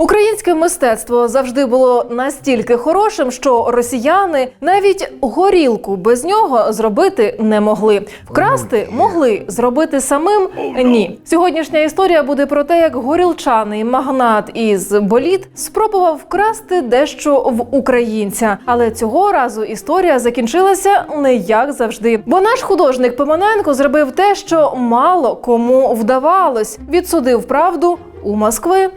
Українське мистецтво завжди було настільки хорошим, що росіяни навіть горілку без нього зробити не могли. Вкрасти могли зробити самим ні. Сьогоднішня історія буде про те, як горілчаний магнат із боліт спробував вкрасти дещо в українця. Але цього разу історія закінчилася не як завжди. Бо наш художник Пимоненко зробив те, що мало кому вдавалось. Відсудив правду у Москви.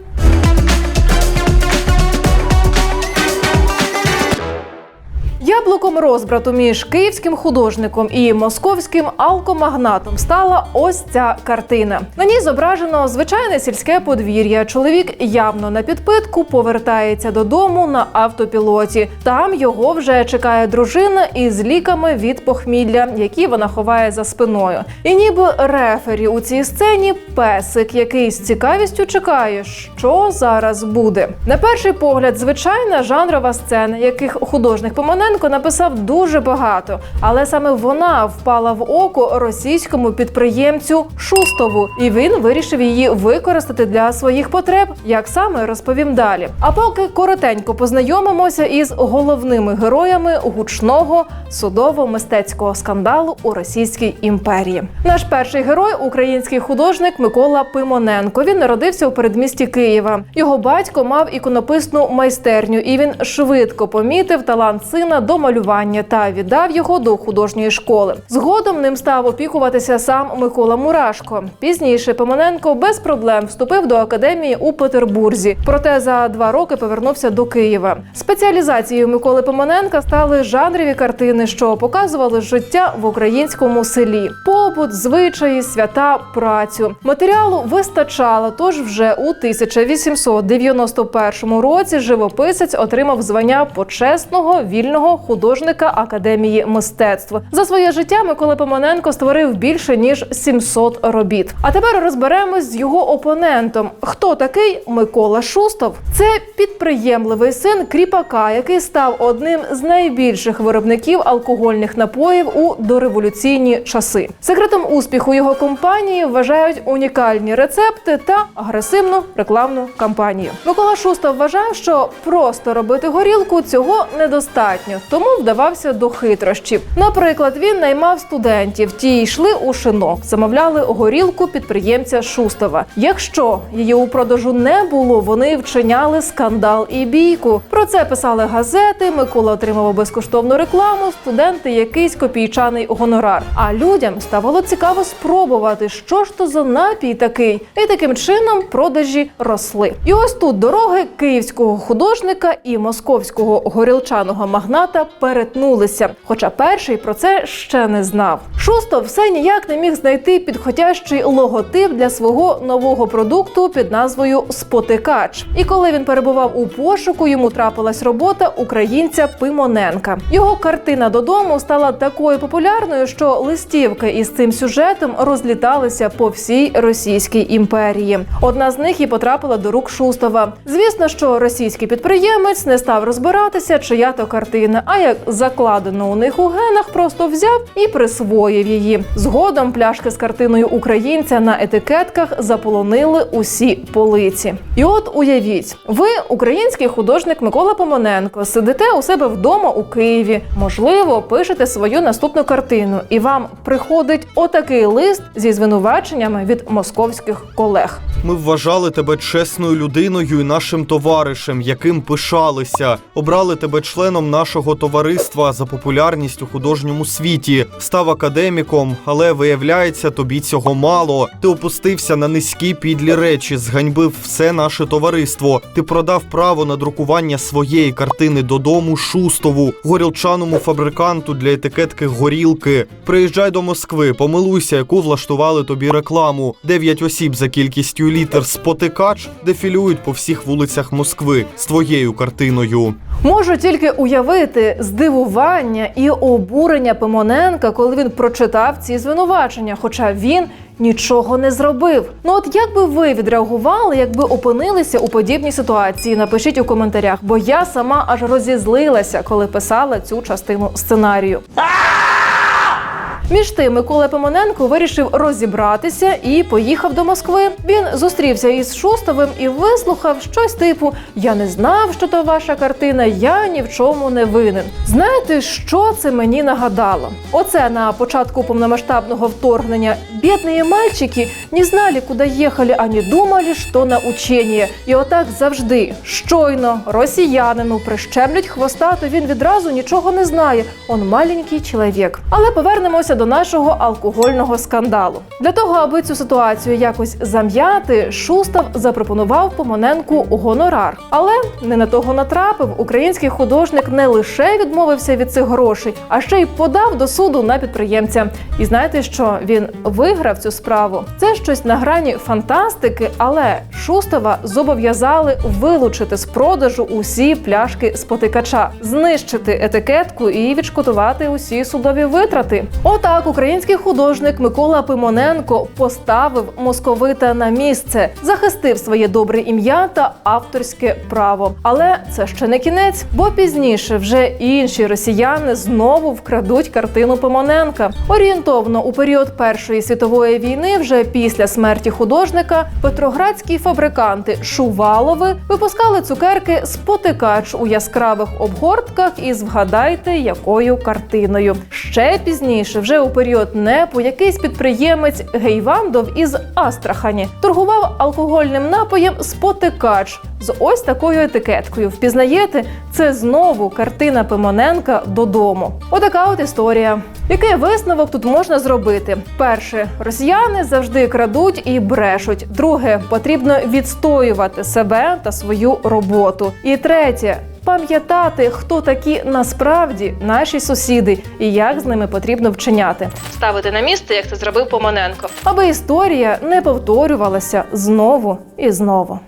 Яблуком розбрату між київським художником і московським алкомагнатом стала ось ця картина. На ній зображено звичайне сільське подвір'я. Чоловік явно на підпитку повертається додому на автопілоті. Там його вже чекає дружина із ліками від похмілля, які вона ховає за спиною. І ніби рефері у цій сцені песик, який з цікавістю чекає, що зараз буде. На перший погляд, звичайна жанрова сцена, яких художник Помоненко написав дуже багато, але саме вона впала в око російському підприємцю Шустову, і він вирішив її використати для своїх потреб, як саме розповім далі. А поки коротенько познайомимося із головними героями гучного судово-мистецького скандалу у Російській імперії. Наш перший герой український художник Микола Пимоненко. Він народився у передмісті Києва. Його батько мав іконописну майстерню, і він швидко помітив талант сина до малювання та віддав його до художньої школи. Згодом ним став опікуватися сам Микола Мурашко. Пізніше Пимоненко без проблем вступив до академії у Петербурзі. Проте за два роки повернувся до Києва. Спеціалізацією Миколи Пимоненка стали жанрові картини, що показували життя в українському селі, побут, звичаї, свята, працю. Матеріалу вистачало. Тож вже у 1891 році живописець отримав звання почесного вільного художника Академії мистецтв. За своє життя Микола Пимоненко створив більше ніж 700 робіт. А тепер розберемось з його опонентом. Хто такий Микола Шустов? Це підприємливий син кріпака, який став одним з найбільших виробників алкогольних напоїв у дореволюційні часи. Секретом успіху його компанії вважають унікальні рецепти та агресивну рекламну кампанію. Микола Шустов вважав, що просто робити горілку цього недостатньо, тому вдавався до хитрощів. Наприклад, він наймав студентів, ті йшли у шинок, замовляли горілку підприємця Шустова. Якщо її у продажу не було, вони вчиняли скандал і бійку. Про це писали газети. Микола отримав безкоштовну рекламу, студенти якийсь копійчаний гонорар. А людям ставало цікаво спробувати, що ж то за напій такий, і таким чином продажі росли. І ось тут дороги київського художника і московського горілчаного магната перетнулися. Хоча перший про це ще не знав. Шусто все ніяк не міг знайти підходящий логотип для свого нового продукту під назвою Спотикач. І коли він перебував у пошуку, йому трапилась робота українця Пимоненка. Його картина додому стала такою популярною, що листівки із цим сюжетом розліталися по всій Російській імперії. Одна з них і потрапила до рук Шустова. Звісно, що російський підприємець не став розбиратися, чия то картина, а як закладено у них у генах, просто взяв і присвоїв її. Згодом пляшки з картиною українця на етикетках заполонили усі полиці. І от уявіть, ви український художник Микола Помоненко, сидите у себе вдома у Києві. Можливо, пишете свою наступну картину, і вам приходить отакий лист зі звинуваченнями від московських колег. Ми вважали тебе чесною людиною і нашим товаришем, яким пишалися. Обрали тебе членом нашого товариства за популярність у художньому світі. Став академіком, але виявляється, тобі цього мало. Ти опустився на низькі підлі речі, зганьбив все наше товариство. Ти продав право на друкування своєї картини додому Шустову, горілчаному фабриканту для етикетки горілки. Приїжджай до Москви, помилуйся, яку влаштували тобі рекламу. Дев'ять осіб за кількістю літер спотикач дефілюють по всіх вулицях Москви з твоєю картиною. Можу тільки уявити здивування і обурення Пимоненка, коли він прочитав ці звинувачення, хоча він нічого не зробив. Ну от як би ви відреагували, якби опинилися у подібній ситуації? Напишіть у коментарях, бо я сама аж розізлилася, коли писала цю частину сценарію. Між тим, Микола Пимоненко вирішив розібратися і поїхав до Москви. Він зустрівся із Шустовим і вислухав щось типу: Я не знав, що то ваша картина, я ні в чому не винен. Знаєте, що це мені нагадало? Оце на початку повномасштабного вторгнення бідні мальчики не знали, куди їхали, а не думали, що на учення. І отак завжди щойно росіянину прищемлять хвоста, то він відразу нічого не знає. Он маленький чоловік. Але повернемося до нашого алкогольного скандалу. Для того, аби цю ситуацію якось зам'яти, Шустав запропонував Помоненку гонорар. Але не на того натрапив. Український художник не лише відмовився від цих грошей, а ще й подав до суду на підприємця. І знаєте, що він виграв цю справу? Це щось на грані фантастики, але Шустава зобов'язали вилучити з продажу усі пляшки спотикача, знищити етикетку і відшкодувати усі судові витрати. Отак український художник Микола Пимоненко поставив московита на місце, захистив своє добре ім'я та авторське право. Але це ще не кінець, бо пізніше вже інші росіяни знову вкрадуть картину Пимоненка. Орієнтовно у період Першої світової війни, вже після смерті художника, петроградські фабриканти Шувалови випускали цукерки спотикач у яскравих обгортках із вгадайте якою картиною. Ще пізніше, вже у період НЕПу, якийсь підприємець Гейвандов із Астрахані торгував алкогольним напоєм спотикач з ось такою етикеткою. Впізнаєте, це знову картина Пимоненка додому. Отака от історія. Який висновок тут можна зробити? Перше, росіяни завжди крадуть і брешуть. Друге, потрібно відстоювати себе та свою роботу. І третє. Пам'ятати, хто такі насправді наші сусіди і як з ними потрібно вчиняти, ставити на місце, як це зробив Поманенко, аби історія не повторювалася знову і знову.